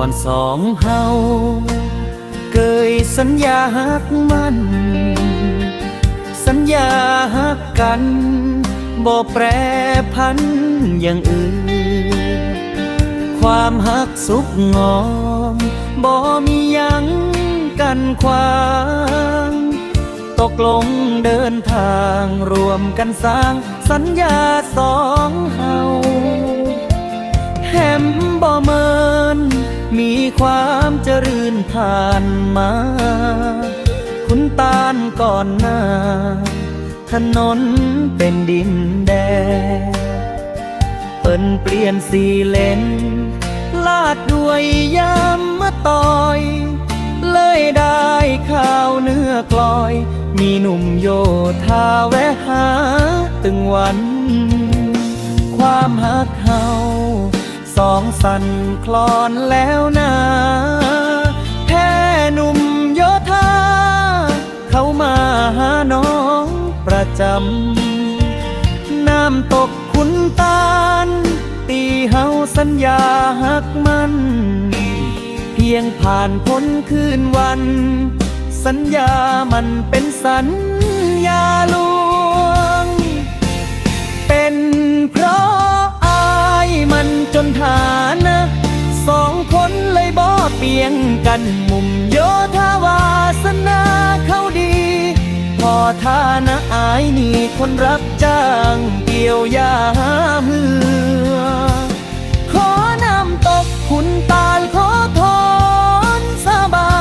ก่อนสองเฮาเกยสัญญาหักมัน สัญญาหักกันบ่แปรพันอย่างอื่น ความหักสุขงอมบ่มียังกันควางตกลงเดินทางรวมกันสร้างสัญญาสองเฮาแหมบ่ม ความเจริญผ่านมา คุณตาลก่อนหน้า ถนนเป็นดินแดง เปิ้นเปลี่ยนสีเลน ลาดด้วยยามมาต่อย เลยได้ข่าวเนื้อกลอย มีหนุ่มโยธาแวะหา ตึงวัน ความหักเฮา สองสันคลอนแล้วนะแค่หนุ่มโยธาเข้ามาหาน้องประจำน้ำตกคุณตาล ตีเฮาสัญญาหักมัน เพียงผ่านพ้นคืนวัน สัญญามันเป็นสัญญาล ฐานะสองคนเลยบ่เปียงกันมุมโยธาวาสนาเขาดี พอฐานะอายนี่คนรับจ้างเกี่ยวยาเหือ ขอนำตกคุณตาลขอถอนสาบา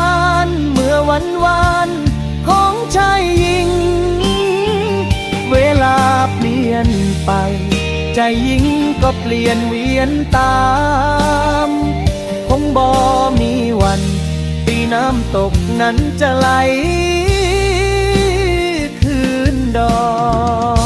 นเมื่อวันวานของชายหญิง เวลาเปลี่ยนไป ใจหญิงก็เปลี่ยนเวียนตาม คงบ่มีวัน ปีน้ำตกนั้นจะไหลคืนดอก